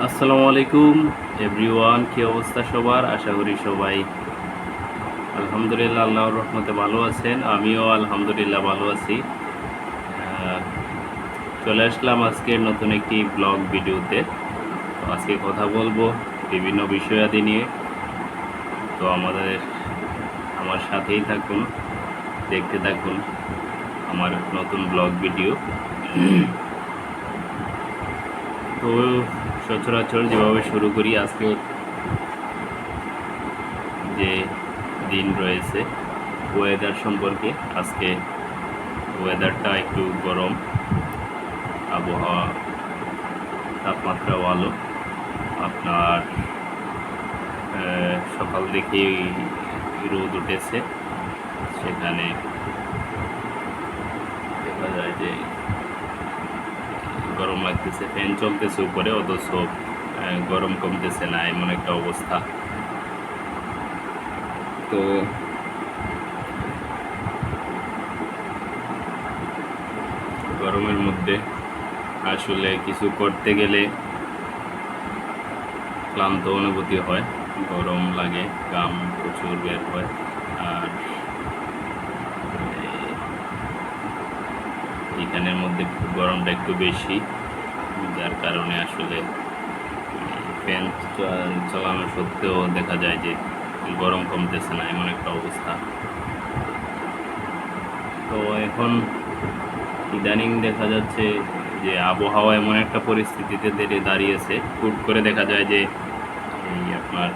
আসসালামু আলাইকুম এভরিওয়ান কি অবস্থা সবার? আশা করি সবাই আলহামদুলিল্লাহ, আল্লাহর রহমতে ভালো আছেন। আমিও আলহামদুলিল্লাহ ভালো আছি। চলে আসলাম আজকের নতুন একটি ব্লগ ভিডিওতে। আজকে কথা বলব বিভিন্ন বিষয়াদি নিয়ে। তো আমাদের, আমার সাথেই থাকুন, দেখতে থাকুন আমার নতুন ব্লগ ভিডিও। তো সচরাচর যেভাবে শুরু করি, আজকে যে দিন রয়েছে ওয়েদার সম্পর্কে, আজকে ওয়েদারটা একটু গরম, আবহাওয়া তাপমাত্রা ভালো আপনার সকাল থেকেই রোদ উঠেছে। সেখানে দেখা যায় যে গরম লাগতেছে, ফ্যান চলতেছে উপরে, অথচ গরম কমতেছে না, এমন একটা অবস্থা। তো গরমের মধ্যে আসলে কিছু করতে গেলে ক্লান্ত অনুভূতি হয়, গরম লাগে গাম প্রচুর বের হয় আর এই- এখানের মধ্যে গরমটা একটু বেশি, যার কারণে আসলে ফ্যান চালানো সত্ত্বেও দেখা যায় যে গরম কমতেছে না, এমন একটা অবস্থা। তো এখন ইদানিং দেখা যাচ্ছে যে আবহাওয়া এমন একটা পরিস্থিতিতে দাঁড়িয়ে- দাঁড়িয়েছে, হুট করে দেখা যায় যে এই আপনার,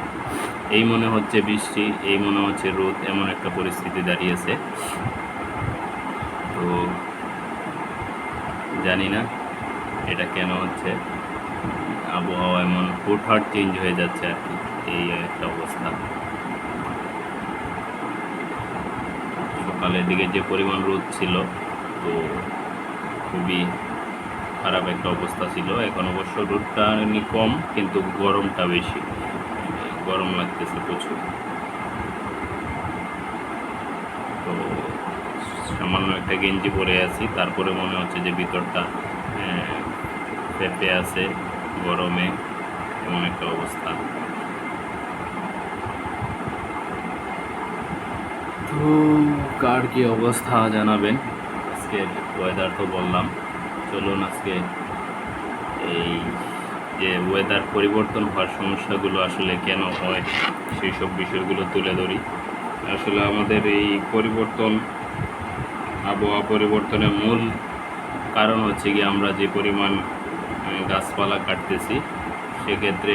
এই মনে হচ্ছে বৃষ্টি, এই মনে হচ্ছে রোদ, এমন একটা পরিস্থিতি দাঁড়িয়েছে তো জানি না এটা কেন হচ্ছে। আবহাওয়া এমন হুটহাট চেঞ্জ হয়ে যাচ্ছে আর কি, এই একটা অবস্থা। সকালের দিকে যে পরিমাণ রোদ ছিল, তো খুবই খারাপ একটা অবস্থা ছিল। এখন অবশ্য রোদটা কম, কিন্তু গরমটা বেশি। গরম লাগতেছে প্রচুর তো সামান্য একটা গেঞ্জি পরে আছি। তারপরে মনে হচ্ছে যে ভিতরটা পেঁপে আছে গরমে এমন একটা অবস্থা। তো কার কি অবস্থা জানাবেন? আজকে ওয়েদার তো বললাম। চলুন আজকে এই যে ওয়েদার পরিবর্তন হওয়ার সমস্যাগুলো আসলে কেন হয় সেই সব বিষয়গুলো তুলে ধরি। আসলে আমাদের এই পরিবর্তন আবহাওয়া পরিবর্তনের মূল কারণ হচ্ছে কি আমরা যে পরিমাণ গাছপালা কাটতেছি, সেক্ষেত্রে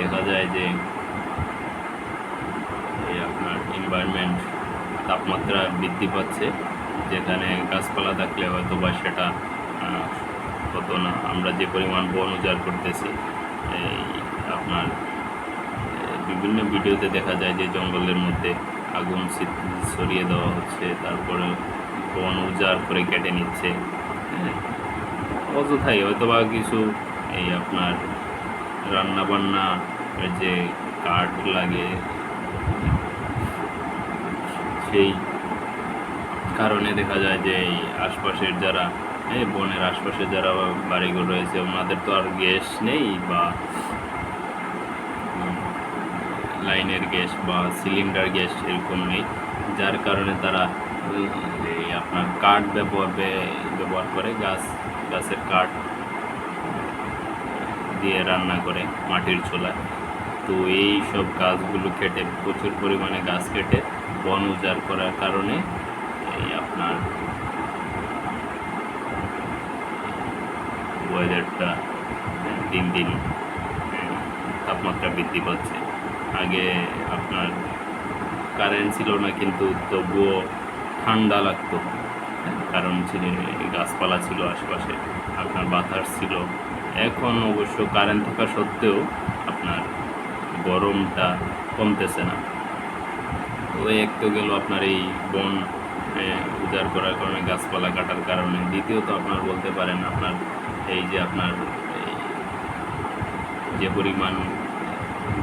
দেখা যায় যে এই আপনার এনভায়রনমেন্ট তাপমাত্রা বৃদ্ধি পাচ্ছে, যেখানে গাছপালা থাকলে হয়তো বা সেটা হতো না। আমরা যে পরিমাণ বন উজাড় করতেছি, এই আপনার বিভিন্ন ভিডিওতে দেখা যায় যে জঙ্গলের মধ্যে আগুন ছড়িয়ে দেওয়া হচ্ছে তারপরে বন উজাড় করে কেটে নিচ্ছে হ্যাঁ, অযথাই হয়তো বা কিছু এই আপনার রান্না বান্না যে কাঠ লাগে সেই কারণে দেখা যায় যে এই আশপাশের যারা এই বনের আশপাশে যারা বাড়িঘর রয়েছে ওনাদের তো আর গ্যাস নেই বা লাইনের গ্যাস বা সিলিন্ডার গ্যাস এরকম নেই যার কারণে তারা আপনার কাঠ ব্যবহার ব্যবহার করে, গাছ, গাছের কাঠ দিয়ে রান্না করে মাটির চুলায় তো এই সব গাছগুলো কেটে, প্রচুর পরিমাণে গাছ কেটে বন উজাড় করার কারণে এই আপনার ওয়েদারটা দিন দিন তাপমাত্রা বৃদ্ধি পাচ্ছে। আগে আপনার কারেন্ট ছিল না, কিন্তু তবুও ঠান্ডা লাগতো কারণ এই গাছপালা ছিল, আশেপাশে আপনার বাতাস ছিল। এখন অবশ্য কারেন্ট থাকা সত্ত্বেও আপনার গরমটা কমতেছে না। তো এক তো গেল আপনার এই বন উজাড় করার কারণে গাছপালা কাটার কারণে। দ্বিতীয়ত আপনার বলতে পারেন, আপনার এই যে আপনার যে পরিমাণ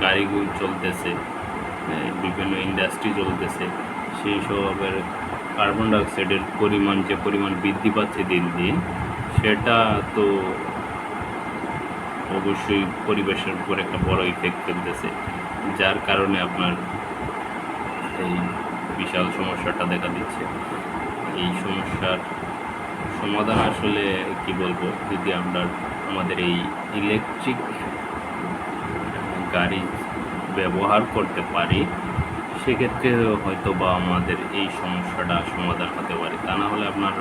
গাড়িগুলো চলতেছে বিভিন্ন ইন্ডাস্ট্রি চলতেছে, সেই সবের কার্বন ডাইঅক্সাইডের পরিমাণ যে পরিমাণ বৃদ্ধি পাচ্ছে দিন দিন, সেটা তো অবশ্যই পরিবেশের উপর একটা বড় ইফেক্ট ফেলতেছে। যার কারণে আপনার এই বিশাল সমস্যাটা দেখা দিচ্ছে। এই সমস্যার সমাধান আসলে কি বলব, যদি আমরা আমাদের এই ইলেকট্রিক গাড়ি ব্যবহার করতে পারি সেক্ষেত্রে হয়তো বা আমাদের এই সমস্যাটা সমাধান হতে পারে। তা না হলে আপনার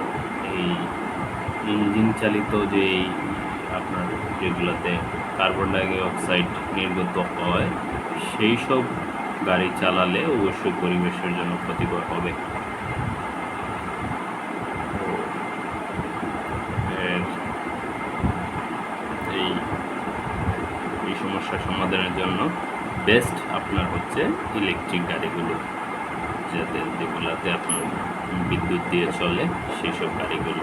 এই ইঞ্জিন চালিত যে আপনার যেগুলোতে কার্বন ডাই অক্সাইড নির্গত হয়, সেই সব গাড়ি চালালে অবশ্যই পরিবেশের জন্য ক্ষতিকর হবে তো এর এই এই সমস্যার সমাধানের জন্য বেস্ট আপনার হচ্ছে ইলেকট্রিক গাড়িগুলো, যাতে যেগুলোতে আপনার বিদ্যুৎ দিয়ে চলে সেই সব গাড়িগুলো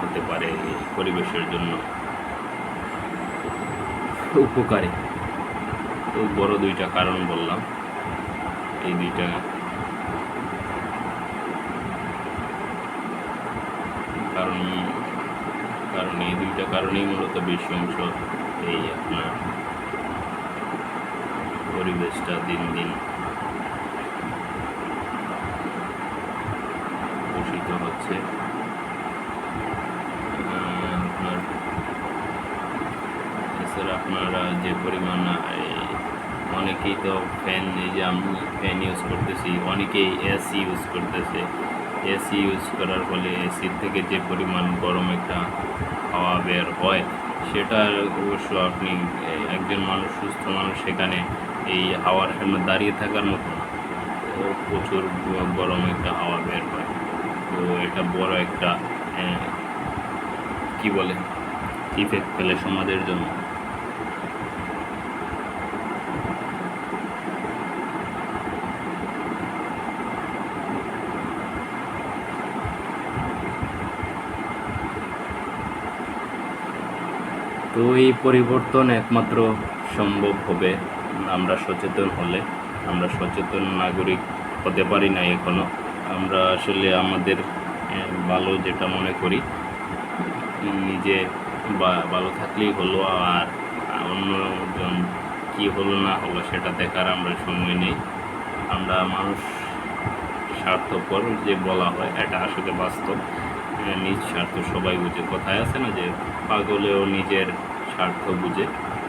হতে পারে পরিবেশের জন্য উপকারী। তো বড় দুইটা কারণ বললাম। এই দুইটা কারণ কারণ এই দুইটা কারণেই মূলত বেশি অংশ এই আপনার পরিবেশটা দিন দিন দূষিত হচ্ছে আপনার এছাড়া আপনারা যে পরিমাণ অনেকেই তো ফ্যান এই যে আমি ফ্যান ইউজ করতেছি, অনেকেই এসি ইউজ করতেছে। এসি ইউজ করার ফলে এসির থেকে যে পরিমাণ গরম একটা হাওয়া বের হয়, সেটা অবশ্য আপনি একজন মানুষ সুস্থ মানুষ সেখানে এই হাওয়ার সামনে দাঁড়িয়ে থাকার মতো তো প্রচুর গরম একটা হাওয়া বের হয়। তো এটা বড় একটা আহ, কি বলে ইফেক্ট ফেলে সমাজের জন্য। তো এই পরিবর্তন একমাত্র সম্ভব হবে। আমরা সচেতন হলে, আমরা সচেতন নাগরিক হতে পারি না এখনও আমরা আসলে আমাদের ভালো যেটা মনে করি নিজে বা- ভালো থাকলেই হলো আর অন্যজন কি হলো না হলো সেটা দেখার আমরা সময় নেই। আমরা মানুষ স্বার্থপর যে বলা হয়, এটা আসলে বাস্তব। নিজ স্বার্থ সবাই বুঝে। কথায় আছে না যে পাগলেও নিজের স্বার্থ বুঝে।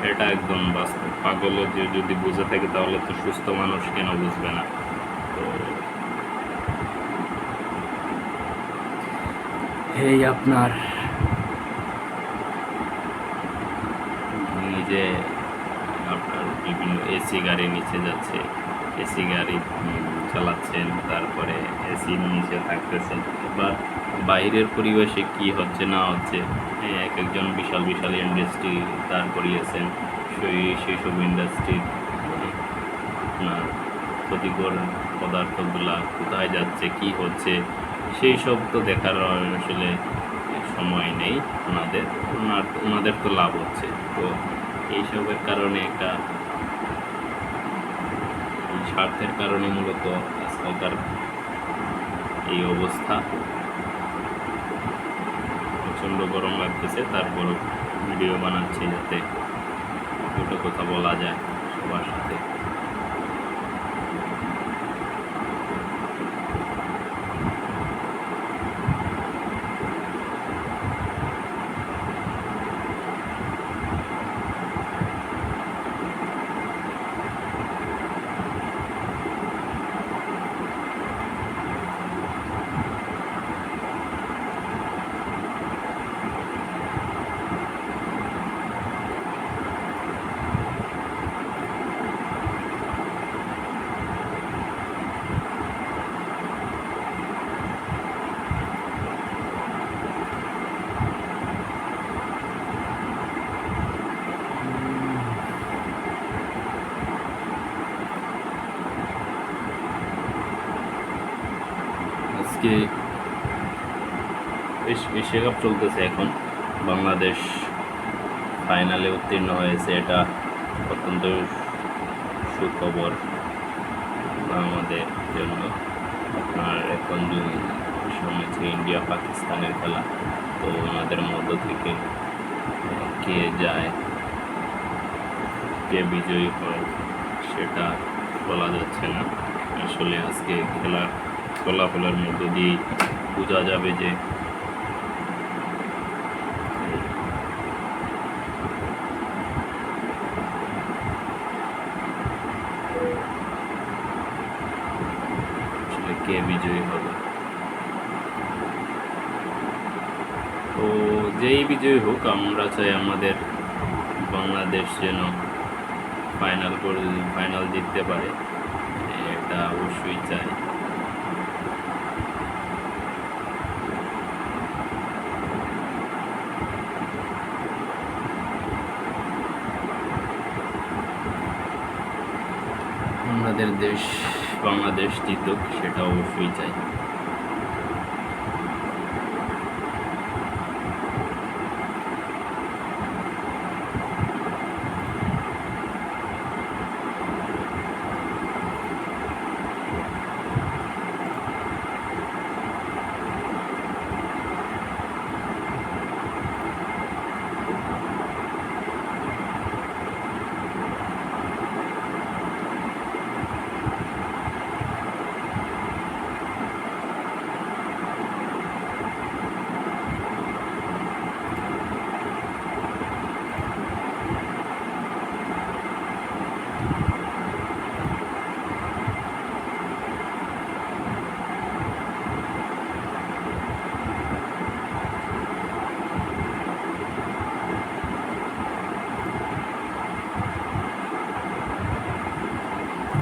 এটা একদম বাস্তব। পাগলে যে যদি বুঝে থাকে তাহলে তো সুস্থ মানুষ কেন বুঝবে না? তো এই আপনার নিজে আপনার বিভিন্ন এসি গাড়ি নিচে যাচ্ছে। এসি গাড়ি চালাচ্ছেন তারপরে এসি নিচে থাকতেছেন। এবার বাইরের পরিবেশে কি হচ্ছে, না হচ্ছে? এক একজন বিশাল বিশাল ইন্ডাস্ট্রি দাঁড় করিয়েছেন। সেই সেই সব ইন্ডাস্ট্রির আপনার ক্ষতিকর পদার্থগুলা কোথায় যাচ্ছে, কি হচ্ছে? সেই সব তো দেখার আসলে সময় নেই ওনাদের। ওনার, ওনাদের তো লাভ হচ্ছে। তো এইসবের কারণে একটা স্বার্থের কারণে মূলত আজকালকার এই অবস্থা। প্রচণ্ড গরম লাগতেছে তারপর ভিডিও বানাচ্ছি যাতে দুটো কথা বলা যায় সবার সাথে আজকে এশ- এশিয়া কাপ চলতেছে এখন। বাংলাদেশ ফাইনালে উত্তীর্ণ হয়েছে, এটা অত্যন্ত সুখবর আমাদের জন্য। আপনার এখন সামনে হচ্ছে ইন্ডিয়া, পাকিস্তানের খেলা। তো ওনাদের মধ্য থেকে কে যায়, কে বিজয়ী হয় সেটা বলা যাচ্ছে না। আসলে আজকে খেলার ফলাফলের মধ্য দিয়ে বোঝা যাবে যে আসলে কে বিজয়ী হবে। তো যেই বিজয়ী হোক, আমরা চাই আমাদের বাংলাদেশ যেন ফাইনাল করে ফাইনাল জিততে পারে, এটা অবশ্যই চাই। আমাদের দেশ বাংলাদেশ জিতুক সেটা অবশ্যই চাই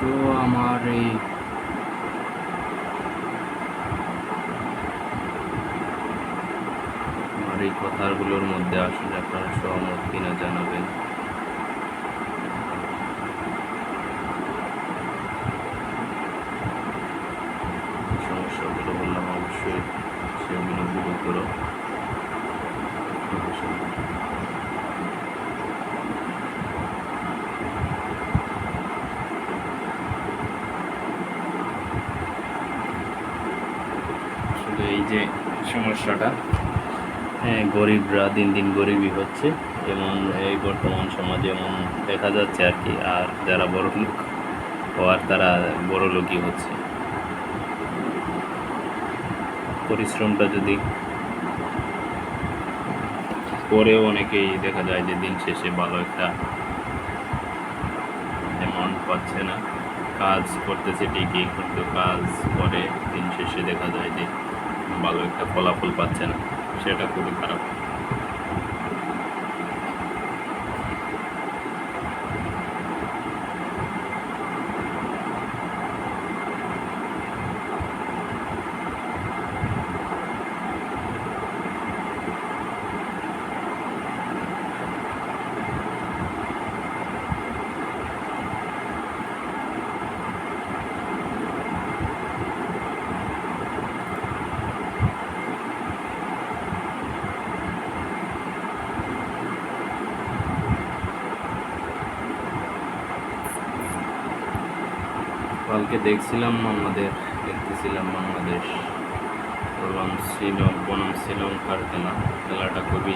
তো এই আমার এই কথাগুলোর মধ্যে আসলে আপনারা সহমত কিনা জানাবেন সমস্যাগুলো বললাম অবশ্যই সেগুলো গুরুতর আসলে এই যে সমস্যাটা। হ্যাঁ গরিবরা দিন দিন গরিবই হচ্ছে যেমন এই বর্তমান সমাজে যেমন দেখা যাচ্ছে আর কি, আর যারা বড় লোক হওয়ার তারা বড় লোকই হচ্ছে। পরিশ্রমটা যদি করেও অনেকেই দেখা যায় যে দিন শেষে ভালো একটা অ্যামাউন্ট পাচ্ছে না। কাজ করতেছে ঠিকই, কিন্তু কাজ করে দিন শেষে দেখা যায় যে ভালো একটা ফলাফল পাচ্ছে না সেটা খুবই খারাপ। কালকে দেখছিলাম আমাদের, দেখতেছিলাম বাংলাদেশ। বনাম শ্রীলঙ্কা বনাম শ্রীলঙ্কার খেলা। খেলাটা খুবই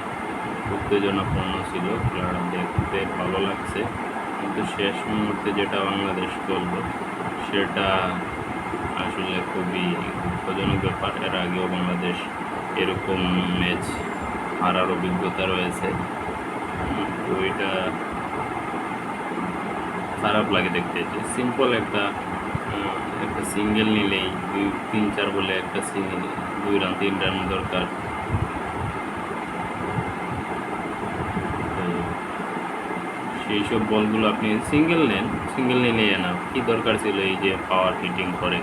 উত্তেজনাপূর্ণ ছিল। খেলাটা দেখতে ভালো লাগছে। কিন্তু শেষ মুহূর্তে যেটা বাংলাদেশ করল সেটা আসলে খুবই দুঃখজনক ব্যাপার। এর আগেও বাংলাদেশ এরকম ম্যাচ হারার অভিজ্ঞতা রয়েছে। তো এটা খারাপ লাগে দেখতে। সিম্পল একটা সিঙ্গেল নিলেই দুই, তিন, চার বলে একটা সিঙ্গেল দুই রান, তিন রান দরকার। সেই সব বলগুলো আপনি সিঙ্গেল নেন, সিঙ্গেল নিলেই না কি দরকার ছিল এই যে পাওয়ার হিটিং করে,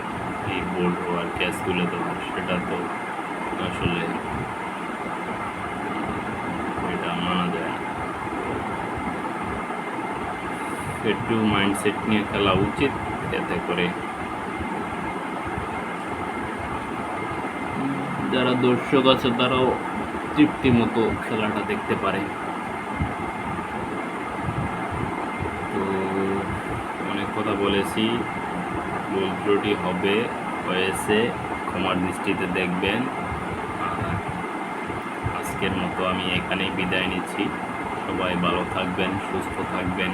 এই বোল্ড হওয়ার ক্যাচ তো, সেটা তো আসলে এটা মানা যায় না। একটু মাইন্ডসেট নিয়ে খেলা উচিত, এতে করে যারা দর্শক আছে, তারাও তৃপ্তি মতো খেলাটা দেখতে পারে। তো অনেক কথা বলেছি। ভুল ত্রুটি হবে, হয়েছে, ক্ষমার দৃষ্টিতে দেখবেন। আজকের মতো আমি এখানেই বিদায় নিচ্ছি। সবাই ভালো থাকবেন, সুস্থ থাকবেন,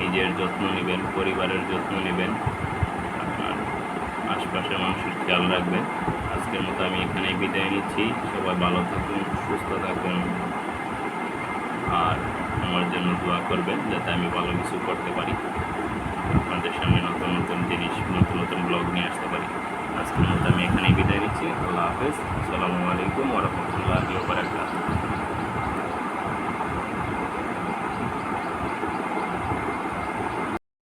নিজের যত্ন নেবেন, পরিবারের যত্ন নেবেন। আপনার আশপাশের মানুষের খেয়াল রাখবেন। আজকের মতো আমি এখানে বিদায় নিচ্ছি। সবাই ভালো থাকুন, সুস্থ থাকুন আর আমার জন্য দোয়া করবেন যাতে আমি ভালো কিছু করতে পারি। আপনাদের সামনে নতুন নতুন জিনিস, নতুন নতুন ব্লগ নিয়ে আসতে পারি। আজকের মতো আমি এখানেই বিদায় নিচ্ছি। আল্লাহ হাফেজ। আসসালামু আলাইকুম ওরহমতুল্লাহ বারাকাতুহু।